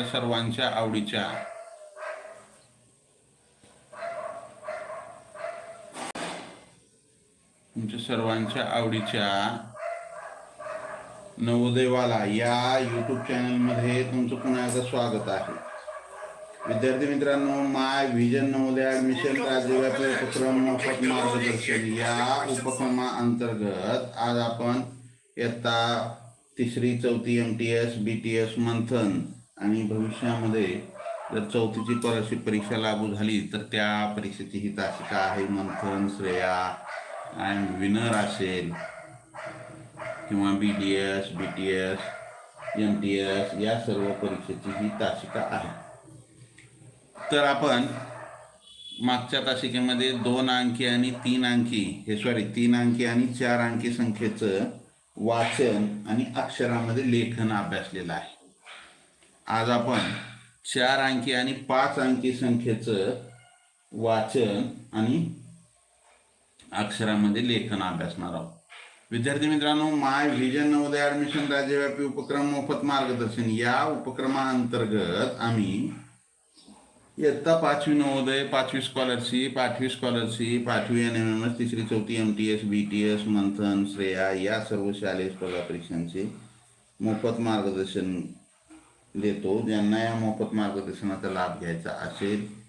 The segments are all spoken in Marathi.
तुमच्या सर्वांच्या आवडीच्या. तुमच्या सर्वांच्या आवडीच्या नवोदयवाला या यूट्यूब चॅनलमध्ये तुमचं पुन्हा एकदा स्वागत आहे. विद्यार्थी मित्रांनो माय व्हिजन नवोदय ॲडमिशन राज्यव्यापी उपक्रम मोफत मार्गदर्शन या उपक्रमाअंतर्गत आज आपण इयत्ता तिसरी चौथी M T S B T S Manthan आणि भविष्यामध्ये जर चौथीची स्कॉलरशिप परीक्षा लागू झाली तर त्या परीक्षेची ही तासिका आहे. मंथन श्रेया अँड विनर असेल. किंवा B D S B T S M T S या सर्व परीक्षेची ही तासिका आहे. तर आपण मागच्या तासिकेमध्ये दोन अंकी आणि तीन अंकी हे सॉरी तीन अंकी आणि चार अंकी संख्येचं वाचन आणि अक्षरामध्ये लेखन अभ्यासलेलं आहे. आज आपण चार अंकी आणि पाच अंकी संख्येचं वाचन आणि अक्षरामध्ये लेखन अभ्यासणार आहोत. विद्यार्थी मित्रांनो माय व्हिजन नवोदय ॲडमिशन राज्यव्यापी उपक्रम मोफत मार्गदर्शन. या उपक्रमाअंतर्गत आम्ही इयत्ता पाचवी नवोदय पाचवी स्कॉलरशिप आठवी स्कॉलरशिप आठवी एन एम एम एस तिसरी चौथी M T S B T S Manthan Shreya या सर्व शालेय स्पर्धा परीक्षांचे मोफत मार्गदर्शन देतो ज्यांना या मोफत मार्गदर्शनाचा लाभ घ्यायचा असेल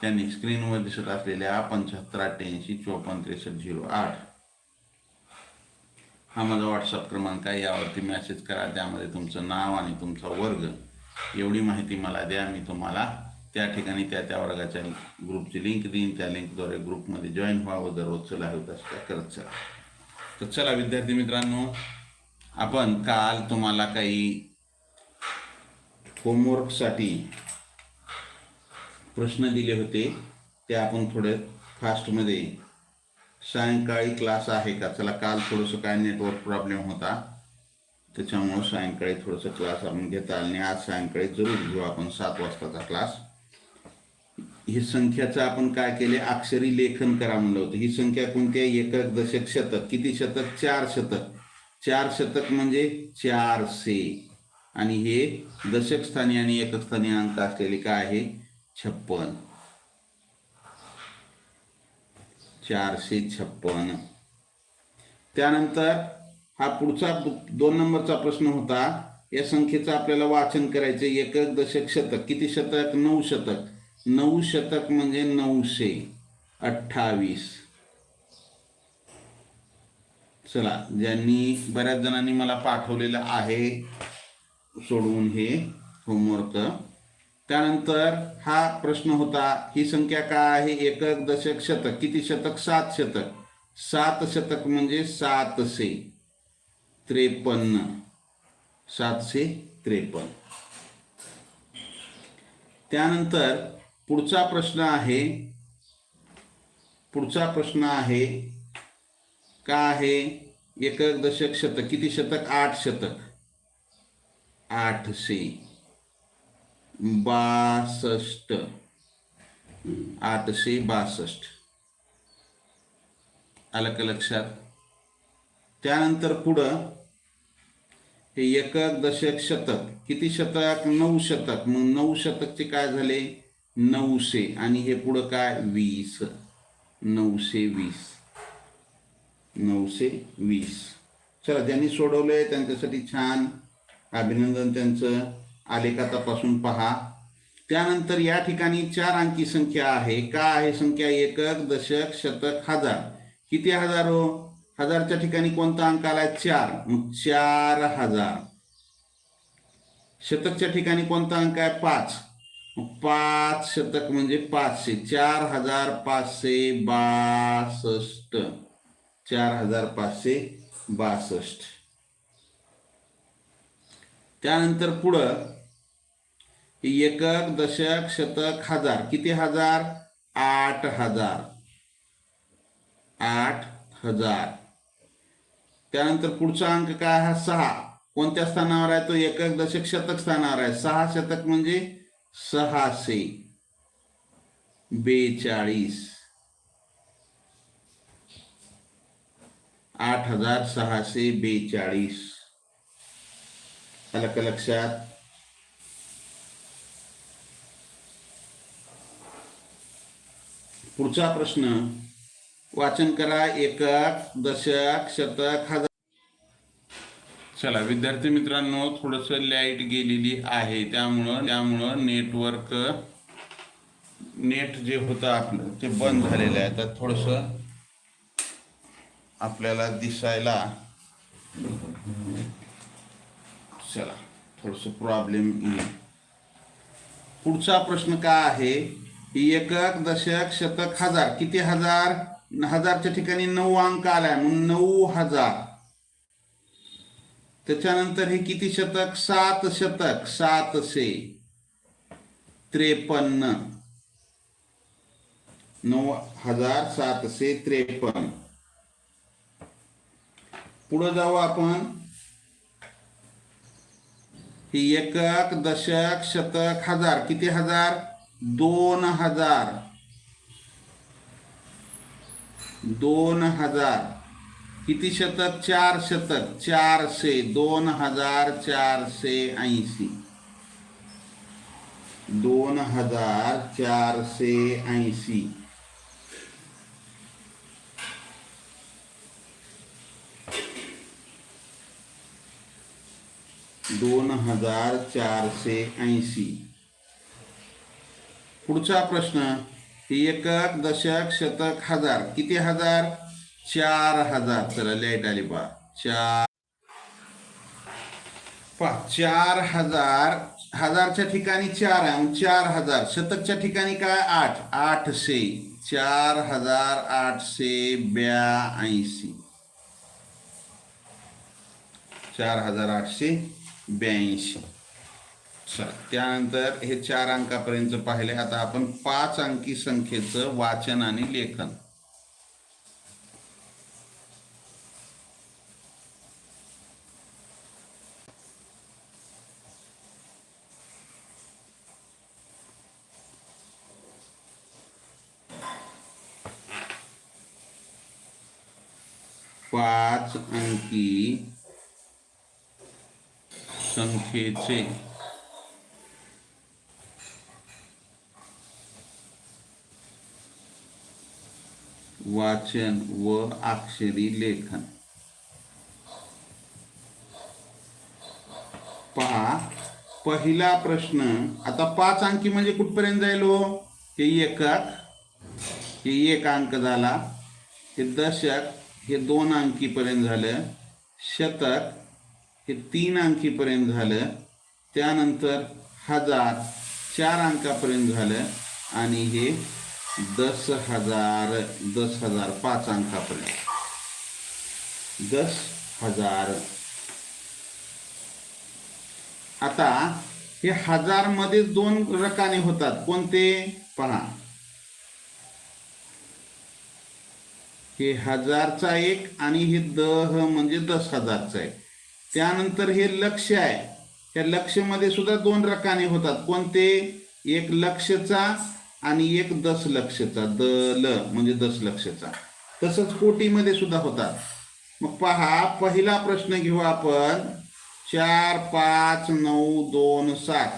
त्यांनी स्क्रीनवर दिसत असलेल्या पंच्याहत्तर अठ्ठ्याऐंशी चोपन्न त्रेसष्ट झिरो आठ. हा माझा व्हॉट्सअप क्रमांक आहे. यावरती मेसेज करा. त्यामध्ये तुमचं नाव आणि तुमचा वर्ग. एवढी माहिती मला द्या. मी तुम्हाला त्या ठिकाणी त्या त्या वर्गाच्या ग्रुपची लिंक देईन. त्या लिंकद्वारे ग्रुपमध्ये जॉईन व्हावं. दररोजचं लाईव्ह तसं करत चला. तर चला विद्यार्थी मित्रांनो आपण काल तुम्हाला काही होमवर्कसाठी प्रश्न दिले होते. ते आपण थोडे फास्टमध्ये सायंकाळी क्लास आहे का? चला काल थोडंसं काय नेटवर्क प्रॉब्लेम होता. त्याच्यामुळं सायंकाळी थोडंसं क्लास आपण घेता आणि आज सायंकाळी जरूर घेऊ आपण सात वाजताचा क्लास ही संख्याचं आपण काय केले? अक्षरी लेखन करा म्हणलं होतं. ही संख्या कोणती आहे? एकक दशक शतक. किती शतक? चार शतक. चार शतक म्हणजे चारशे. आणि हे दशक स्थानी आणि एकस्थानी अंक असलेले काय आहे? छप्पन. चारशे छप्पन. त्यानंतर हा पुढचा दोन नंबरचा प्रश्न होता या संख्येचं आपल्याला वाचन करायचं एकक दशक शतक. किती शतक? नऊ शतक. नऊ शतक म्हणजे नऊशे अठ्ठावीस. चला ज्यांनी बऱ्याच जणांनी मला पाठवलेलं आहे सोडवून हे होमवर्क त्यानंतर हा प्रश्न होता ही संख्या काय आहे? एकक दशक शतक. किती शतक? सात शतक. सात शतक म्हणजे सातशे त्रेपन्न. सातशे त्रेपन्न. त्यानंतर पुढचा प्रश्न आहे पुढचा प्रश्न आहे का आहे? एकक दशक शतक. किती शतक? आठ शतक. आठशे. बासष्ट. आठशे बासष्ट. आलं का लक्षात? त्यानंतर पुढं हे एकक दशक शतक. किती शतक? नऊ शतक. मग नऊ शतकचे काय झाले? नऊशे. आणि हे पुढं काय? वीस. नऊशे वीस. नऊशे वीस. चला ज्यांनी सोडवलंय त्यांच्यासाठी छान अभिनंदन त्यांचं. आलेखा तपासून पहा. त्यानंतर या ठिकाणी चार अंकी संख्या आहे. का आहे संख्या एकक दशक शतक हजार? किती हजार हो? हजारच्या ठिकाणी कोणता अंक आलाय? चार. मग चार हजार. शतकच्या ठिकाणी कोणता अंक आहे? पाच. मग पाच शतक म्हणजे पाचशे. चार हजार पाचशे बासष्ट. चार हजार पाचशे बासष्ट. त्यानंतर पुढं एकक दशक शतक हजार. किती हजार? आठ हजार. आठ हजार. त्यानंतर पुढचा अंक काय हा सहा. कोणत्या स्थानावर आहे तो? एकक दशक शतक स्थानावर आहे. सहा शतक म्हणजे सहाशे बेचाळीस. आठ हजार सहाशे बेचाळीस. अलग लक्षात पुढचा प्रश्न वाचन करा एकक दशक शतक हजार चला विद्यार्थी मित्रांनो थोडस लाइट गेलेली आहे. त्यामुळं त्यामुळं नेटवर्क नेट जे होतं आपलं ते बंद झालेलं आहे. तर थोडस आपल्याला दिसायला चला थोडस प्रॉब्लेम पुढचा प्रश्न काय आहे? एकक दशक शतक हजार. किती हजार? हजारच्या ठिकाणी नऊ अंक आलाय म्हणून नऊ हजार. त्याच्यानंतर हे किती शतक? सात शतक. सातशे त्रेपन्न. नऊ हजार सातशे त्रेपन्न. पुढे जाऊ आपण. एकक दशक शतक हजार. किती हजार? दोन हजार. दोन हजार. किती शतक? चार शतक. चारशे. दोन हजार चारशे ऐंशी. दोन हजार चारशे ऐंशी. दोन हजार चारशे ऐंशी. पुढचा प्रश्न एकक दशक शतक हजार. किती हजार? चार हजार. चला लाइट आली पा चार पा चार हजार. हजारच्या ठिकाणी चार आहे चार हजार. शतकच्या ठिकाणी काय? आठ. आठशे. चार हजार आठशे ब्याऐंशी. चार हजार आठशे ब्याऐंशी. त्यानंतर हे चार अंकापर्यंत पाहिले. आता आपण पाच अंकी संख्येचं वाचन आणि लेखन. पाच अंकी संख्येचे. वाचन व अक्षरी लेखन. पहा पहिला प्रश्न आता पाच अंकी म्हणजे कुठपर्यंत जाईल हो हे एकक हे एक अंक झाला. हे दशक हे दोन अंकीपर्यंत झालं. शतक हे तीन अंकीपर्यंत झालं. त्यानंतर हजार चार अंकापर्यंत झालं आणि हे दस हजार दस हजार पाच अंकापर्यंत. दस हजार. आता हे हजारमध्ये दोन रकाने होतात. कोणते? पहा. हे हजारचा एक आणि हे दह म्हणजे दस हजारचा एक. त्यानंतर हे लक्ष आहे. त्या लक्षमध्ये सुद्धा दोन रकाने होतात. कोणते? एक लक्षचा आणि एक दस लक्षचा द ल म्हणजे दस लक्षचा तसंच कोटीमध्ये सुद्धा होतात. मग पहा पहिला प्रश्न घेऊ आपण. चार पाच नऊ दोन सात.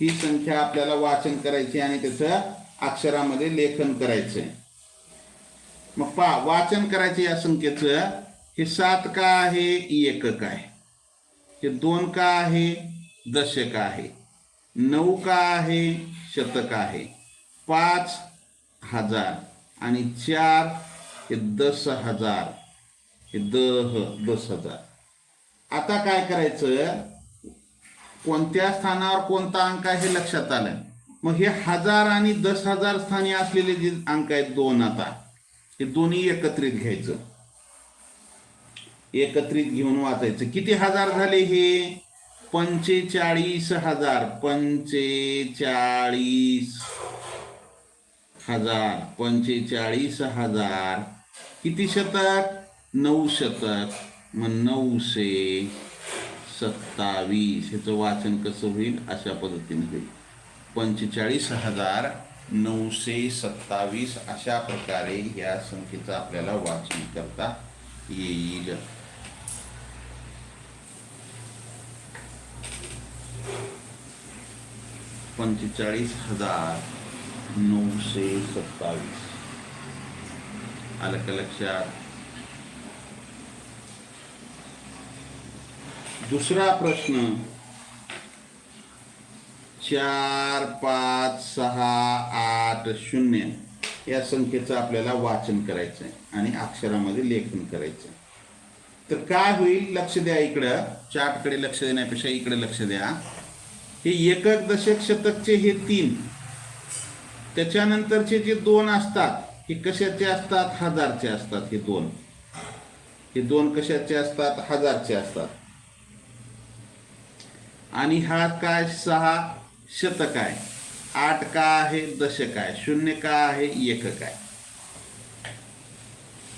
ही संख्या आपल्याला वाचन करायची आणि त्याचं अक्षरामध्ये लेखन करायचंय. मग पहा वाचन करायचं या संख्येचं. हे सात का आहे? एकक आहे? हे दोन का आहे? दशक आहे. नऊ का आहे? शतक आहे. पाच हजार आणि चार हे दस हजार. हे दह दस हजार. आता काय करायचं? कोणत्या स्थानावर कोणता अंक आहे हे लक्षात आलं. मग हे हजार आणि दस हजार स्थानी असलेले जे अंक आहेत दोन आता हे दोन्ही एकत्रित घ्यायचं. एकत्रित घेऊन वाचायचं. किती हजार झाले हे? पंचेचाळीस हजार. पंचेचाळीस हजार. पंचेचाळीस हजार. किती शतक? नऊ शतक. मग नऊशे सत्तावीस. ह्याचं वाचन कसं होईल? अशा पद्धतीने होईल. पंचेचाळीस हजार नऊशे सत्तावीस अशा प्रकारे या संख्येचं आपल्याला वाचन करता येईल. पंचेचाळीस हजार नऊशे सत्तावीस. आलं का लक्षात? दुसरा प्रश्न. चार पाच सहा आठ शून्य या संख्येचं आपल्याला वाचन करायचं आहे आणि अक्षरामध्ये लेखन करायचं आहे तर काय होईल? लक्ष द्या इकडं. चार्टकडे लक्ष देण्यापेक्षा इकडे लक्ष द्या. हे एकक दशक शतकचे हे तीन. त्याच्यानंतरचे जे दोन असतात हे कशाचे असतात? हजारचे असतात हे दोन. हे दोन कशाचे असतात? हजारचे असतात. आणि हा काय? सहा शतक आहे. आठ का आहे? दशक आहे. शून्य का आहे? एकक आहे?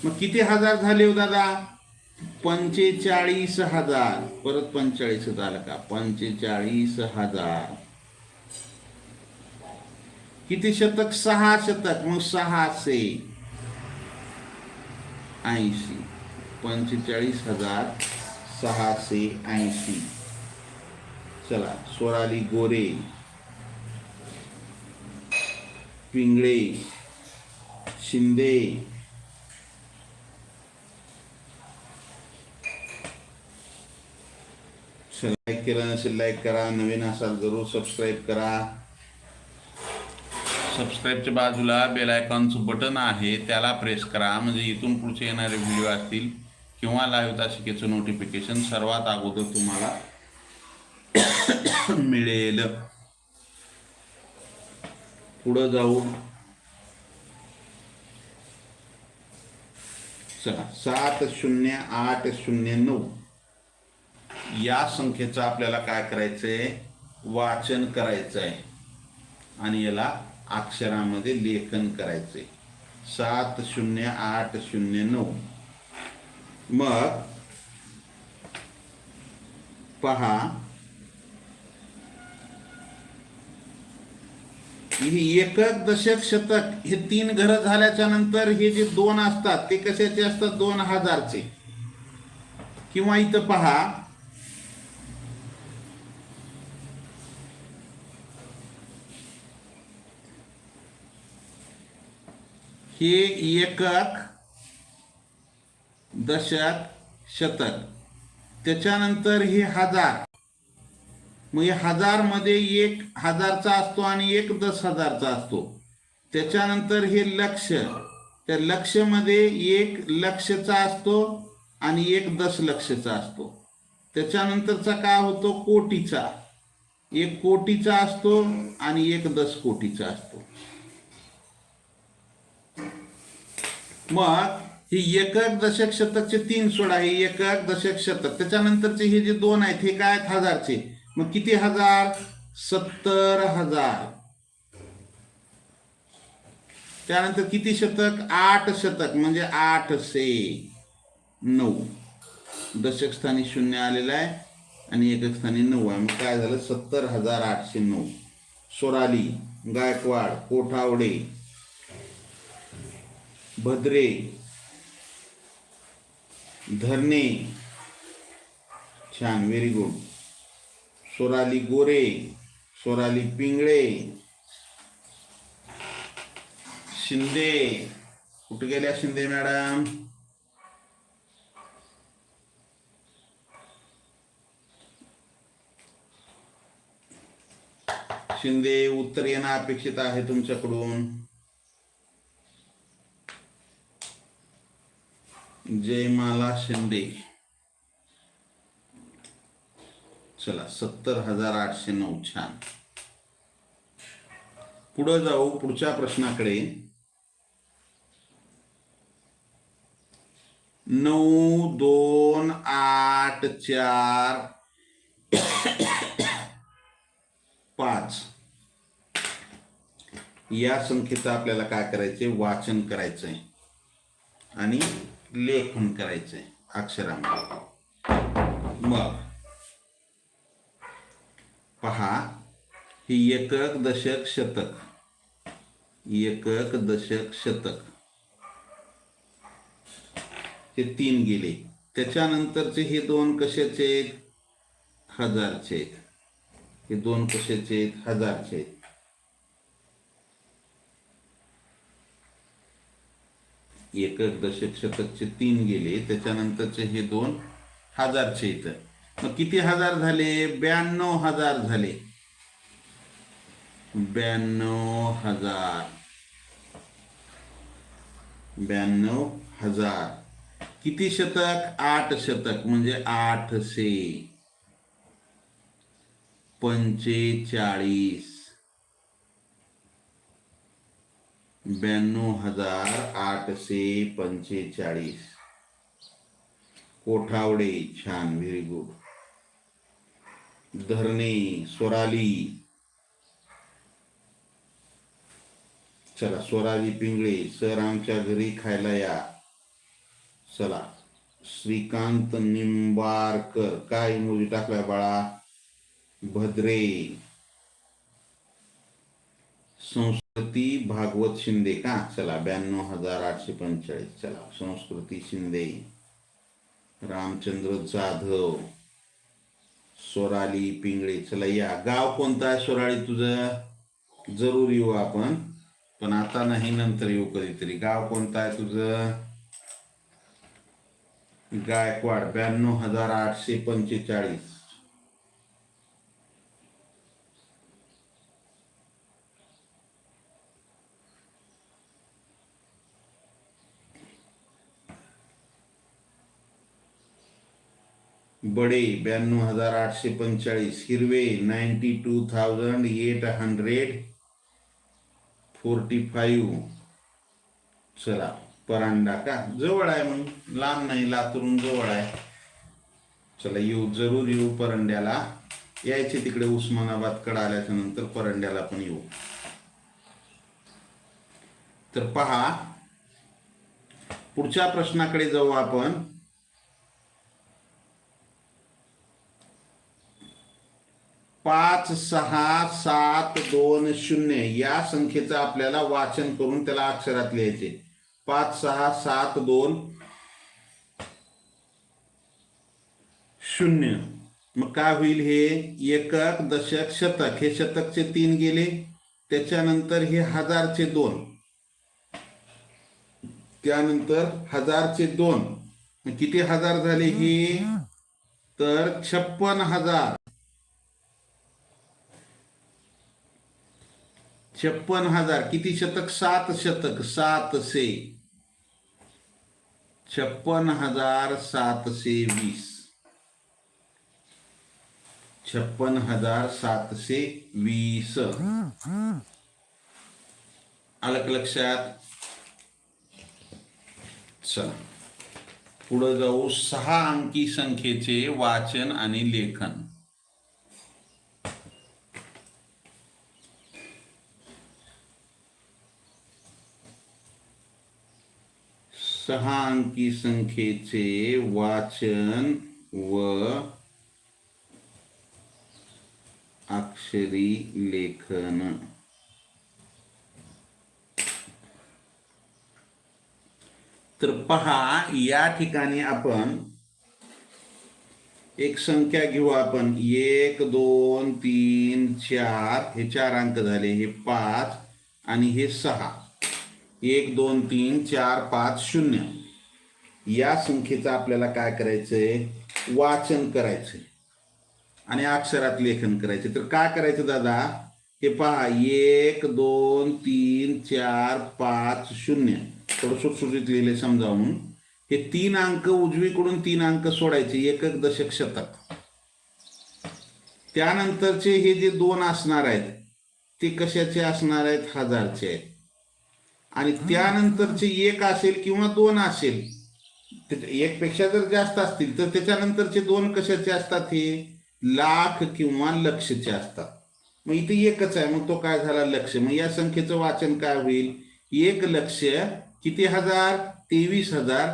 मग किती हजार झाले हो दादा? पंचेचाळीस हजार. परत पंचेचाळीस हजार का? पंचेचाळीस हजार. किती शतक? सहा शतक. मग सहाशे. ऐंशी. पंचेचाळीस हजार सहाशे ऐंशी. चला स्वराली गोरे. पिंगळे. शिंदे. लाईक केलं नसेल लाईक करा नवीन असाल जरूर सबस्क्राईब करा. सबस्क्राईबच्या बाजूला बेल आयकॉनचं बटन आहे त्याला प्रेस करा. म्हणजे इथून पुढचे येणारे व्हिडिओ असतील किंवा लाईव्ह तासिकेचं नोटिफिकेशन सर्वात अगोदर तुम्हाला मिळेल. पुढं जाऊ. चला सात शून्य आठ शून्य नऊ. या संख्येचं आपल्याला काय करायचंय? वाचन करायचंय. आणि याला अक्षरामध्ये लेखन करायचंय. सात शून्य आठ शून्य नऊ. मग पहा. हे एकक दशक शतक हे तीन घरं झाल्याच्यानंतर हे जे दोन असतात ते कशाचे असतात? दोन हजारचे. किंवा इथं पहा. हे एकक दशक शतक. त्याच्यानंतर हे हजार. मग हे हजारमध्ये एक हजारचा असतो आणि एक दस हजारचा असतो. त्याच्यानंतर हे लक्ष. त्या लक्षमध्ये एक लक्षचा असतो आणि एक दशलक्षचा असतो. त्याच्यानंतरचा काय होतो? कोटीचा. एक कोटीचा असतो आणि एक दस कोटीचा असतो. मग हे एकक दशक शतकचे तीन सोळा हे एकक दशक शतक. त्याच्यानंतरचे हे जे दोन आहेत हे काय आहेत? हजारचे. मग किती हजार? सत्तर हजार. त्यानंतर किती शतक? आठ शतक म्हणजे आठशे नऊ. दशक स्थानी शून्य आलेलं आहे आणि एकक स्थानी नऊ आहे. मग काय झालं? सत्तर हजार आठशे नऊ. सोराली गायकवाड कोठावडे भद्रे धरणे छान व्हेरी गुड सोराली गोरे सोराली पिंगळे शिंदे. कुठे गेल्या शिंदे मॅडम शिंदे उत्तर येणं अपेक्षित आहे तुमच्याकडून. जयमाला शिंदे. चला सत्तर हजार आठशे नऊ छान. पुढं जाऊ पुढच्या प्रश्नाकडे. नऊ दोन आठ चार पाच. या संख्येचं आपल्याला काय करायचंय? वाचन करायचंय. आणि लेखन करायचंय अक्षरामध्ये मग पहा ही एकक दशक शतक. एकक दशक शतक. हे तीन गेले. त्याच्यानंतरचे हे दोन कशाचे आहेत? हजारचे आहेत. हे दोन कशाचे आहेत? हजारचे आहेत. एकक दशक शतकचे तीन गेले त्याच्यानंतरचे हे दोन हजारचे इथं. मग किती हजार झाले? ब्याण्णव हजार झाले. ब्याण्णव हजार. ब्याण्णव हजार. किती शतक? आठ शतक म्हणजे आठशे. पंचेचाळीस. ब्याण्णव हजार आठशे पंचेचाळीस. कोठावडे छान व्हेरी गुड धरणे स्वराली चला स्वराली पिंगळे सर आमच्या घरी खायला या. चला श्रीकांत निंबारकर काय मुली टाकलाय बाळा? भद्रे. संस्कृती भागवत शिंदे का? चला ब्याण्णव हजार आठशे पंचेचाळीस चला. संस्कृती शिंदे रामचंद्र जाधव सोराली पिंगळे. चला या. गाव कोणतं आहे सोराळी तुझं? जरूर येऊ आपण. पण आता नाही नंतर येऊ कधीतरी. गाव कोणतं आहे तुझं? गायकवाड ब्याण्णव हजार आठशे पंचेचाळीस. बडे ब्याण्णव हजार आठशे पंचेचाळीस Hirve ninety two thousand eight hundred forty five. चला परांडा का? जवळ आहे मग लांब नाही लातूरून जवळ आहे. चला येऊ जरूर येऊ परंड्याला. यायचे तिकडे उस्मानाबादकडे आल्याच्यानंतर परंड्याला पण येऊ. तर पहा पुढच्या प्रश्नाकडे जाऊ आपण. पाच सहा सात दोन शून्य या संख्येचं आपल्याला वाचन करून त्याला अक्षरात लिहायचे. पाच सहा सात दोन शून्य. मग काय होईल हे एकक दशक शतक. हे शतकचे तीन गेले. त्याच्यानंतर हे हजारचे दोन. त्यानंतर हजारचे दोन. मग किती हजार झाले हे? तर छप्पन हजार. छप्पन हजार. किती शतक? सात शतक. सातशे छप्पन हजार सातशे वीस. छप्पन हजार सातशे वीस. आलं लक्षात. चला. पुढं जाऊ. सहा अंकी संख्येचे वाचन आणि लेखन. सहा अंकी संख्येचे वाचन व अक्षरी लेखन. तर पहा या ठिकाणी आपण एक संख्या घेऊ आपण. एक दोन तीन चार. हे चार अंक झाले हे पाच आणि हे सहा. एक दोन तीन चार पाच शून्य. या संख्येचं आपल्याला काय करायचंय? वाचन करायचंय. आणि अक्षरात लेखन करायचे तर काय करायचं दादा? हे पहा एक दोन तीन चार पाच शून्य. थोडं सुटसुटीत लिहिले समजावून हे तीन अंक उजवीकडून तीन अंक सोडायचे. एकक दशक शतक. त्यानंतरचे हे जे दोन असणार आहेत ते कशाचे असणार आहेत? हजारचे आहेत. आणि त्यानंतरचे एक असेल किंवा दोन असेल एक पेक्षा जर जास्त असतील तर त्याच्यानंतरचे दोन कशाचे असतात हे? लाख किंवा लक्षचे असतात. मग इथे एकच आहे मग तो काय झाला लक्ष? मग या संख्येचं वाचन काय होईल? एक लक्ष किती हजार? तेवीस हजार.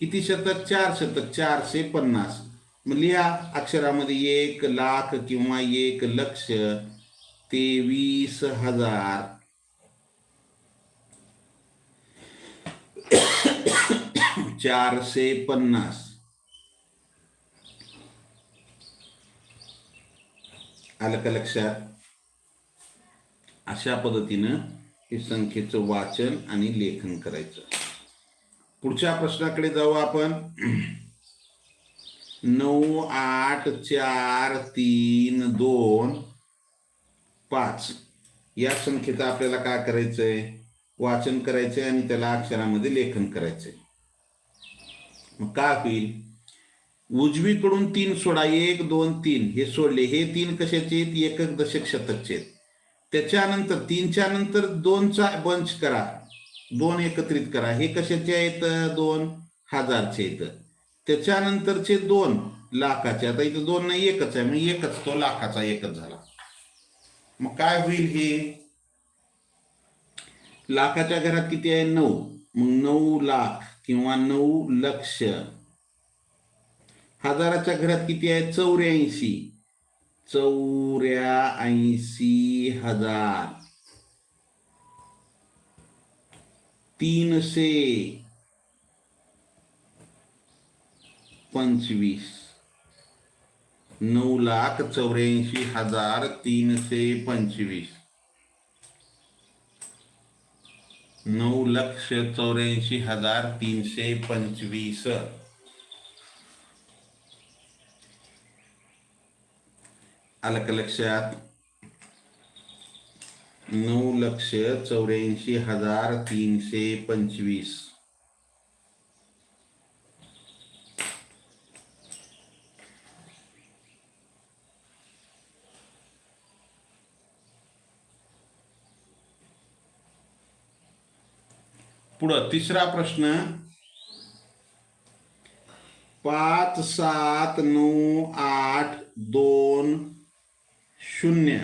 किती शतक? चार शतक. चारशे पन्नास. मग लिहा अक्षरामध्ये एक लाख किंवा एक लक्ष. तेवीस हजार. चारशे पन्नास. आलं का लक्षात? अशा पद्धतीनं हे संख्येचं वाचन आणि लेखन करायचं. पुढच्या प्रश्नाकडे जाऊ आपण. नऊ आठ चार तीन दोन पाच. या संख्येचं आपल्याला काय करायचंय? वाचन करायचंय आणि त्याला अक्षरामध्ये लेखन करायचंय. मग काय होईल? उजवीकडून तीन सोडा एक दोन तीन. हे सोडले. हे तीन कशाचे आहेत? एकक दशक शतकचे आहेत. त्याच्यानंतर तीनच्या नंतर दोनचा बंच करा. दोन एकत्रित करा. हे कशाचे आहेत? दोन हजारचे आहेत. त्याच्यानंतरचे दोन लाखाचे. आता इथं दोन नाही एकच आहे. मग एकच तो लाखाचा एकच झाला. मग काय होईल हे? लाखाच्या घरात किती आहे? नऊ. मग नऊ लाख. किंवा नऊ लक्ष. हजाराच्या घरात किती आहे? चौऱ्याऐंशी. चौऱ्याऐंशी हजार. तीनशे पंचवीस. नऊ लाख चौऱ्याऐंशी हजार तीनशे पंचवीस. नऊ लक्ष चौऱ्याऐंशी हजार तीनशे पंचवीस. आलं का लक्षात? नऊ लक्ष चौऱ्याऐंशी हजार तीनशे पंचवीस. पुढं तिसरा प्रश्न. पाच सात नऊ आठ दोन शून्य.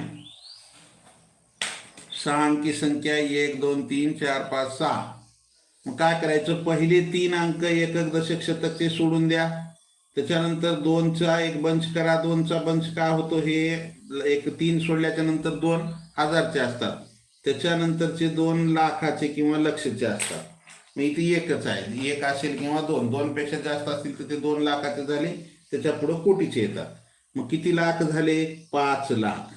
सहा अंकी संख्या एक दोन तीन चार पाच सहा. मग काय करायचं? पहिले तीन अंक एकक दशक शतक ते सोडून द्या. त्याच्यानंतर दोनचा एक बंच करा. दोनचा बंच काय होतो हे? एक तीन सोडल्याच्या नंतर दोन हजारचे असतात. त्याच्यानंतरचे दोन लाखाचे किंवा लक्षचे असतात. मग इथे एकच आहे. एक असेल किंवा दोन. दोन पेक्षा जास्त असतील तर ते दोन लाखाचे झाले. त्याच्या पुढे कोटीचे येतात. मग किती लाख झाले? पाच लाख.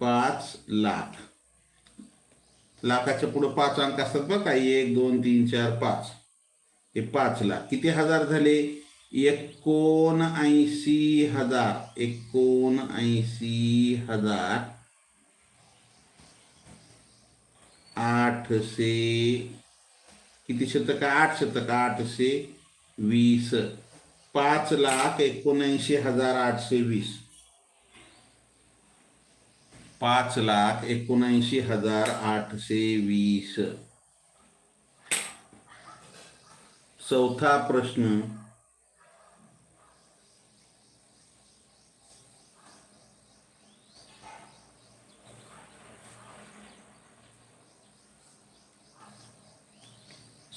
पाच लाख. लाखाच्या पुढे पाच अंक असतात बघा काही एक दोन तीन चार पाच. हे पाच लाख. किती हजार झाले? एकोणऐंशी हजार. एकोणऐंशी हजार. आठशे किती शतक? आठ शतक आठशे वीस. पाच लाख एकोणऐंशी हजार आठशे वीस. पाच लाख एकोणऐंशी हजार आठशे वीस. चौथा प्रश्न.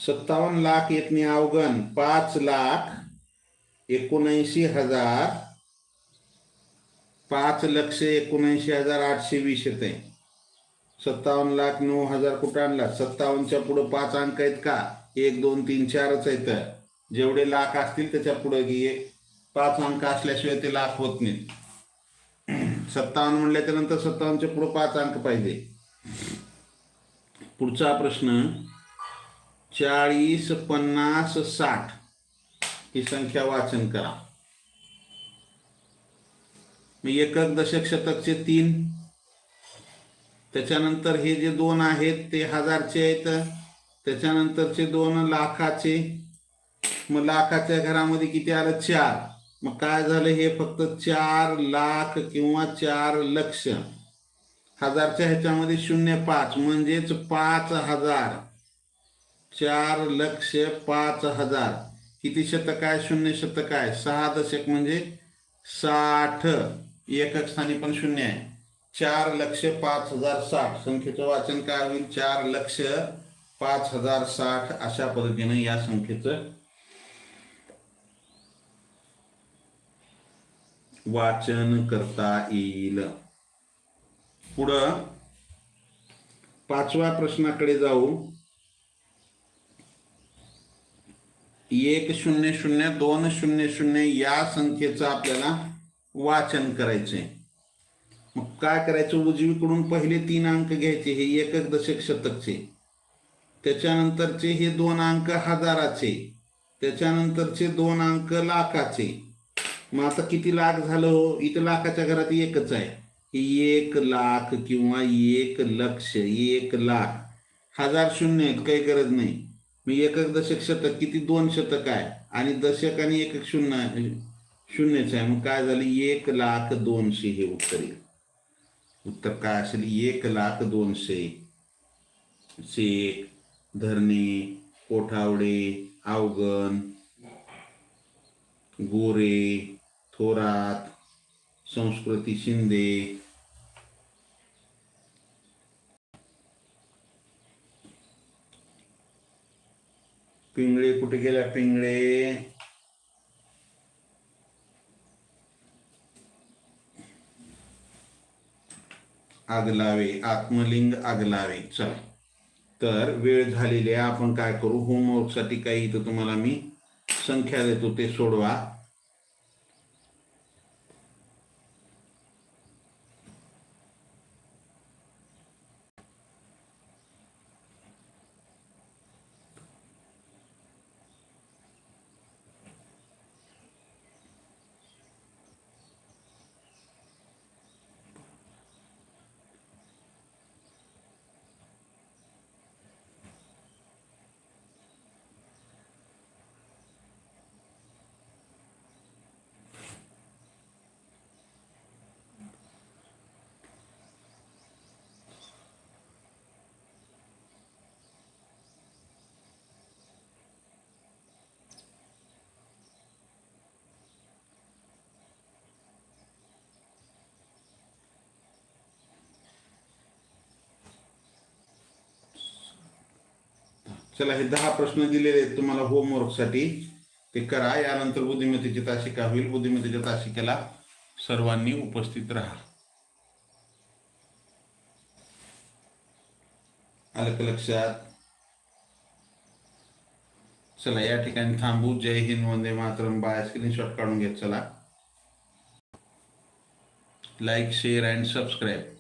सत्तावन्न लाख येतनी अवगण पाच लाख एकोणऐंशी हजार पाच लक्ष एकोणऐंशी हजार आठशे वीस येते. सत्तावन्न लाख नऊ हजार कुठं आणला? सत्तावन्नच्या पुढं पाच अंक आहेत का? एक दोन तीन चारच आहेत. जेवढे लाख असतील त्याच्या पुढे घे पाच अंक असल्याशिवाय ते लाख होत नाहीत. सत्तावन्न म्हणल्याच्या नंतर सत्तावन्नच्या पुढे पाच अंक पाहिजे. पुढचा प्रश्न चाळीस पन्नास साठ ही संख्या वाचन करा. मग एकक दशक शतकचे तीन. त्याच्यानंतर हे जे दोन आहेत ते हजारचे आहेत. त्याच्यानंतरचे दोन लाखाचे. मग लाखाच्या घरामध्ये किती आलं? चार. मग काय झालं? हे फक्त चार लाख किंवा चार लक्ष. हजारच्या ह्याच्यामध्ये शून्य पाच म्हणजेच पाच हजार. चार लक्ष पाच हजार. किती शतक आहे? शून्य शतक आहे. सहा दशक म्हणजे साठ. एकक स्थानी पण शून्य आहे. चार लक्ष पाच हजार साठ. संख्येचं वाचन काय होईल? चार लक्ष पाच हजार साठ अशा पद्धतीने या संख्येचं वाचन करता येईल. पुढं पाचव्या प्रश्नाकडे जाऊ. एक शून्य शून्य दोन शून्य शून्य या संख्येचं आपल्याला वाचन करायचंय. मग काय करायचं? उजवीकडून पहिले तीन अंक घ्यायचे हे एकक दशक शतकचे. त्याच्यानंतरचे हे दोन अंक हजाराचे. त्याच्यानंतरचे दोन अंक लाखाचे. मग आता किती लाख झालं हो? इथं लाखाच्या घरात एकच आहे. एक लाख किंवा एक लक्ष एक लाख. हजार शून्य काही गरज नाही. मी एकक दशक शतक किती? दोन शतक आहे. आणि दशक आणि एकक शून्य शून्यच आहे. मग काय झालं? एक लाख दोनशे हे उत्तर येईल. उत्तर काय असेल? एक लाख दोनशे. शेख धरणे कोठावडे आवगन गोरे थोरात संस्कृती शिंदे पिंगळे कुठे गेला? पिंगळे. आगलावे आत्मलिंग आगलावे. चल. तर वेळ झालेली आहे आपण काय करू? होमवर्कसाठी काही इथं तुम्हाला मी संख्या देतो ते सोडवा. चला हे दहा प्रश्न दिलेले आहेत तुम्हाला होमवर्कसाठी ते करा यानंतर बुद्धिमत्तेची तासिका होईल. बुद्धिमत्तेच्या तासिकेला सर्वांनी उपस्थित राहा. आलं लक्षात? चला या ठिकाणी थांबू. जय हिंद वंदे मातरम. बाय स्क्रीनशॉट काढून घेत चला. Like share and subscribe